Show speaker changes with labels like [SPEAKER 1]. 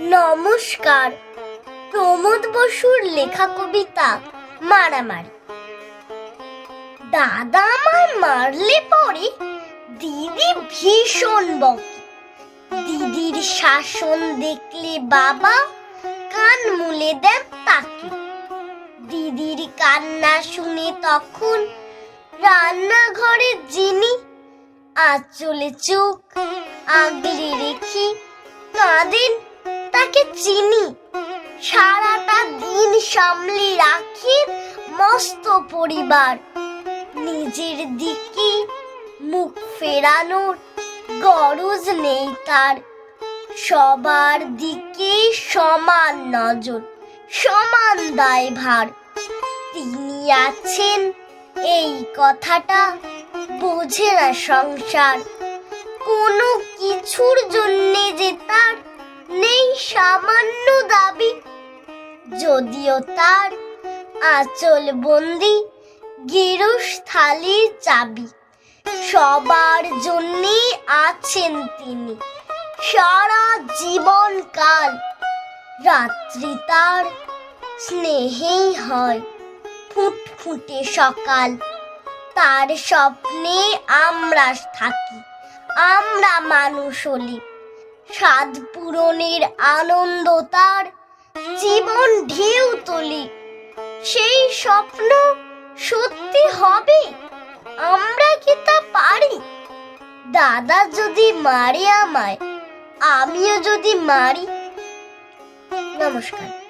[SPEAKER 1] নমস্কার। প্রমোদ বসুর লেখা কবিতা, মারামারি। দাদা আমায় মারলে পরে দিদি ভীষণ বকে। দিদির শাসন দেখলে বাবা কান মুলে দেন তাকে। দিদির কান্না শুনে তখন রান্নাঘরে যিনি আঁচলে চোখ আগলে রেখে কাঁদেন চিনি। সারাটা দিন সামলে রাখি মস্ত পরিবার। নিজের দিকে মুখ ফেরানোর গরজ নেই তার। সবার দিকে সমান নজর, সমান দায়ভার। তিনি আছেন এই কথাটা বোঝে না সংসার। কোনো কিছুর জন্যে সামান্য দাবি, যদিও তার আচল বন্দি গিরস্থালির চাবি। সবার জন্যে আছেন তিনি। সারা জীবন কাল রাত্রি তার স্নেহেই হয়। ফুটফুটে সকাল তার স্বপ্নে আমরা থাকি, আমরা মানুষ হলি। স্বাদ পূরণের আনন্দ তার জীবন ঢেউ তোলে। সেই স্বপ্ন সত্যি হবে, আমরা কি তা পারি? দাদা যদি মারে আমায়, আমিও যদি মারি। নমস্কার।